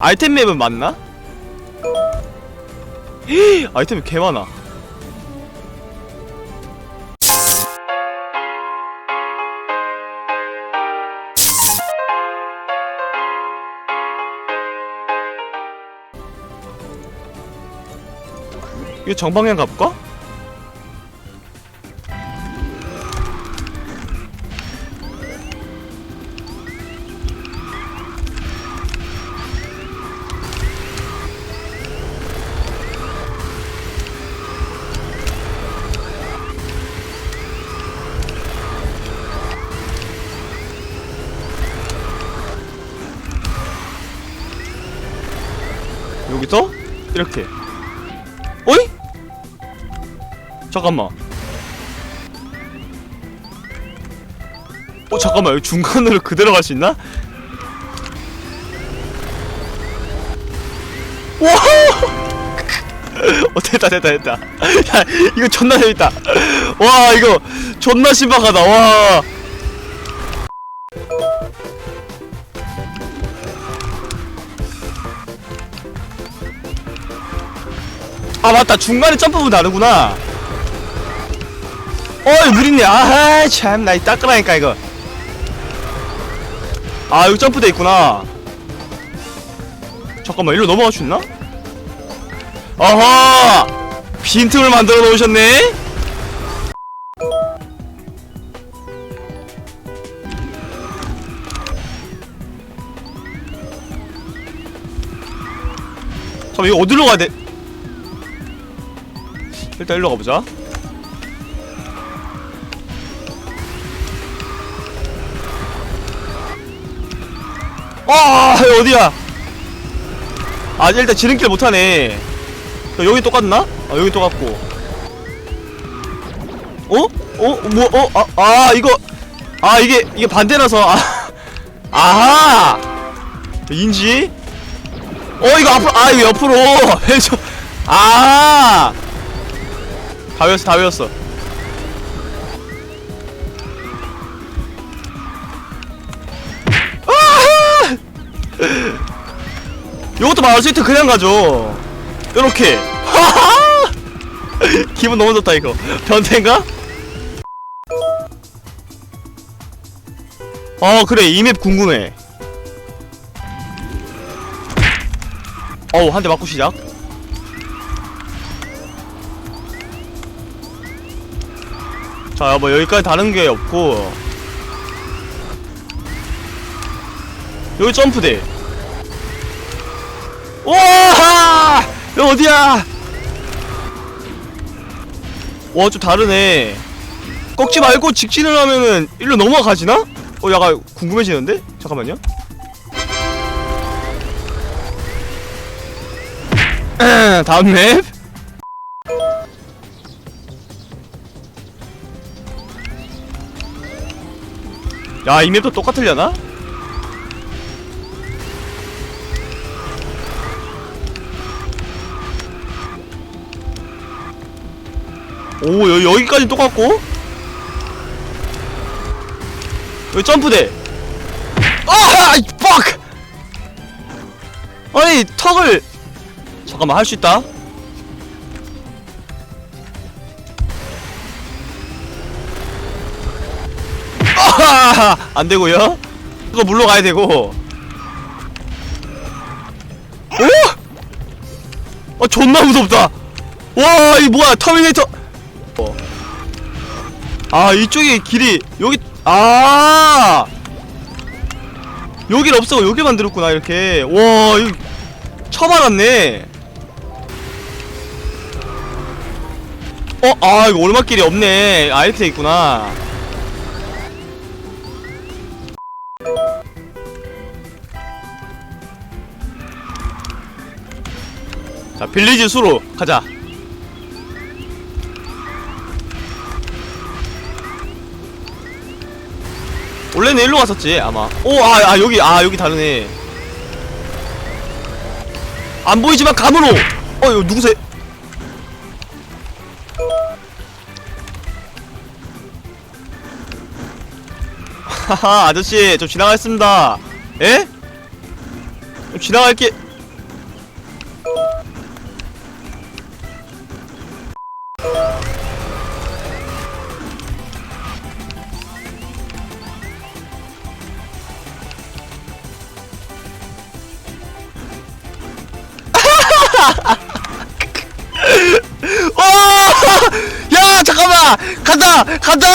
아이템 맵은 맞나? 헤이, 아이템이 개 많아. 이거 정방향 가볼까? 여기서? 이렇게. 어이? 잠깐만. 어 잠깐만. 여기 중간으로 그대로 갈 수 있나? 와! 어 됐다 됐다 됐다. 야 이거 존나 재밌다. 와 이거 존나 신박하다. 와 아 맞다. 중간에 점프부 다르구나. 어이 물 있네 아하 참나 이 닦으라니까 이거. 아 여기 점프돼 있구나. 잠깐만 일로 넘어갈 수 있나? 어허! 빈틈을 만들어 놓으셨네. 잠깐 이거 어디로 가야 돼? 일단 일로 가보자. 아, 어디야? 아, 일단 지름길 못하네. 야, 여기 똑같나? 아, 여기 똑같고. 어? 어? 뭐, 어? 아, 아, 이거. 아, 이게, 이게 반대라서. 아, 아하! 인지? 어, 이거 앞으로, 아, 이거 옆으로. 왼쪽. 아! 다 외웠어 다 외웠어! 요것도 있다. 그냥 가죠. 요렇게! 기분 너무 좋다 이거. 변태인가? 어 그래. 이 맵 궁금해. 어우 한 대 맞고 시작 자, 뭐 여기까지 다른 게 없고 여기 점프대. 와! 여기 어디야? 와, 좀 다르네. 꺾지 말고 직진을 하면은 일로 넘어가지나? 어, 약간 궁금해지는데? 잠깐만요. 다음 맵. 야, 이 맵도 똑같으려나? 오, 여, 여기까지 똑같고? 여기 점프대! 아! 이 fuck! 아니, 턱을! 잠깐만, 할 수 있다. 안 되고요. 이거 물로 가야 되고. 오! 아 존나 무섭다. 와, 이 뭐야? 터미네이터. 어. 아, 이쪽에 길이 여기 아! 여길 없어. 여기 만들었구나, 이렇게. 와, 이거 처음 알았네. 어, 아, 이거 오르막길이 없네. 아, 이렇게 돼 있구나. 자 빌리지 수로 가자. 원래는 일로 갔었지 아마. 오아 아, 여기 아 여기 다르네. 안 보이지만 감으로! 어 이거 누구세요? 하하 아저씨 좀 지나가겠습니다. 예? 좀 지나갈게 간다!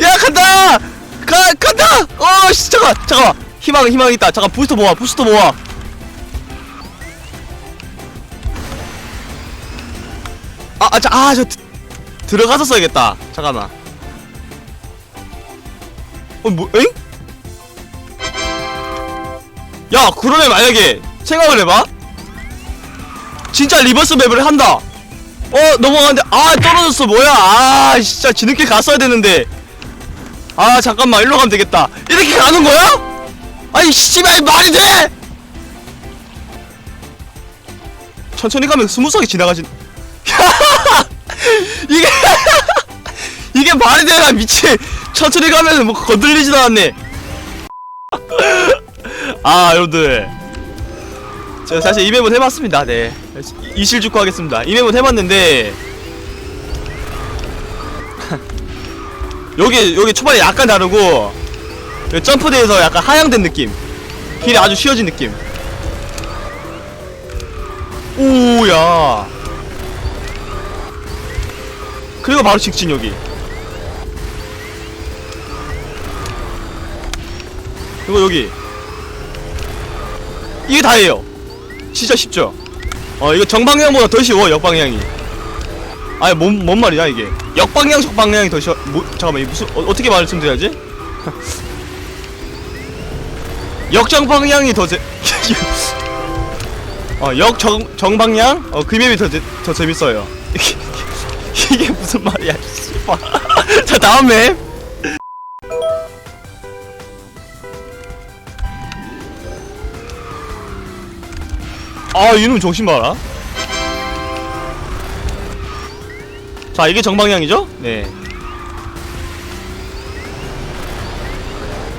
야 간다! 가 간다! 어 씨 잠깐 잠깐 희망 희망 있다. 잠깐 부스터 모아 부스터 모아. 아아저아저 들어가서 써야겠다. 잠깐만. 어 뭐 엥? 야 그러면 만약에. 생각을 해봐. 진짜 리버스 맵을 한다 어 넘어가는데 아 떨어졌어 뭐야. 아 진짜 지름길 갔어야 되는데. 아 잠깐만 일로 가면 되겠다. 이렇게 가는 거야? 아니 씨발 말이 돼? 천천히 가면 스무스하게 지나가진 이게 이게 말이 되나 미친. 천천히 가면 뭐 건들리지도 않네. 아 여러분들. 제가 사실 이 맵은 해봤습니다 네 이실 죽고 하겠습니다. 이 맵은 해봤는데. 여기 여기 초반에 약간 다르고 여기 점프대에서 약간 하향된 느낌. 길이 아주 쉬워진 느낌. 오야. 그리고 바로 직진 여기. 그리고 여기. 이게 다예요. 진짜 쉽죠 어 이거 정방향보다 더 쉬워 역방향이. 아니 뭔, 뭔 말이야 이게? 역방향 적방향이 더 쉬워. 뭐 잠깐만 이게 무슨 어, 어떻게 말씀드려야지? 역정방향이 더 재... 어 역정 정방향? 어 그 맵이 더, 재- 더 재밌어요. 이게 무슨 말이야 씨발. 자 다음 맵 아 이놈 정신 봐라 자 이게 정방향이죠? 네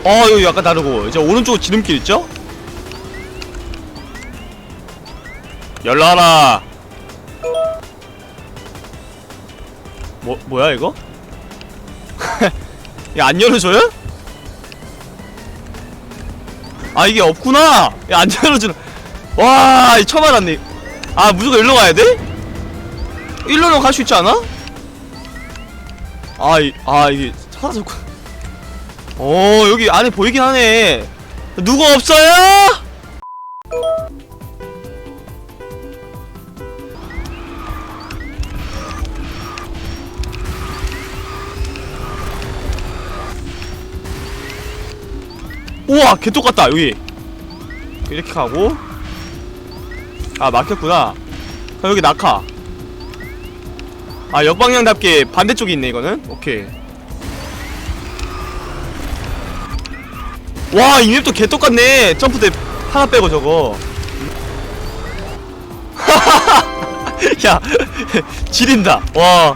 어, 이거 약간 다르고 이제 오른쪽 지름길 있죠? 열라라 뭐, 뭐야 이거? 이거 안 열어줘요? 아 이게 없구나 야, 안 열어주는 와, 이 처음 알았네. 아, 무조건 일로 가야 돼? 일로는 갈수 있지 않아? 아, 이, 아, 이게 사라졌구. 어, 여기 안에 보이긴 하네. 누구 없어요? 우와, 개 똑같다, 여기. 이렇게 가고. 아 막혔구나. 아, 여기 낙하. 아 역방향답게 반대쪽에 있네 이거는? 오케이. 와이 맵도 개똑같네. 점프대 하나 빼고 저거. 야 지린다. 와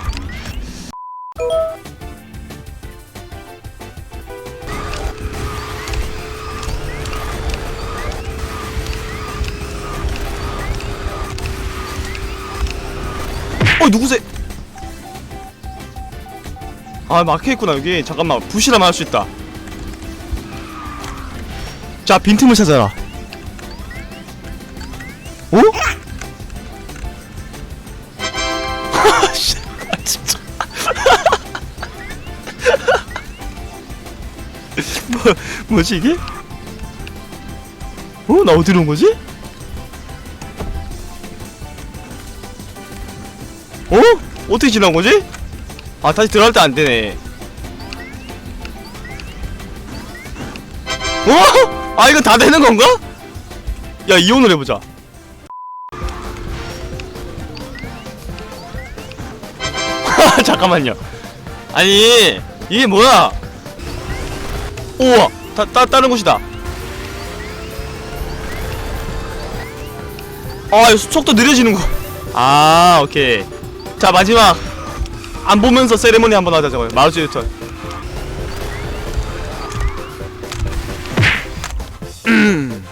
누구세? 아 막혀있구나 여기 잠깐만 부시라만 할수 있다 자 빈틈을 찾아라 어? 씨, 아, 진짜 뭐, 뭐지 이게? 어? 나 어디로 온 거지? 어? 어떻게 지나온 거지? 아 다시 들어갈 때 안 되네. 어? 아 이거 다 되는 건가? 야 이혼을 해보자. 잠깐만요. 아니 이게 뭐야? 우와 다, 따, 다른 곳이다. 아 속도 느려지는 거. 아 오케이. 자 마지막. 안 보면서 세레모니 한번 하자 저거. 마우스 유턴. 음.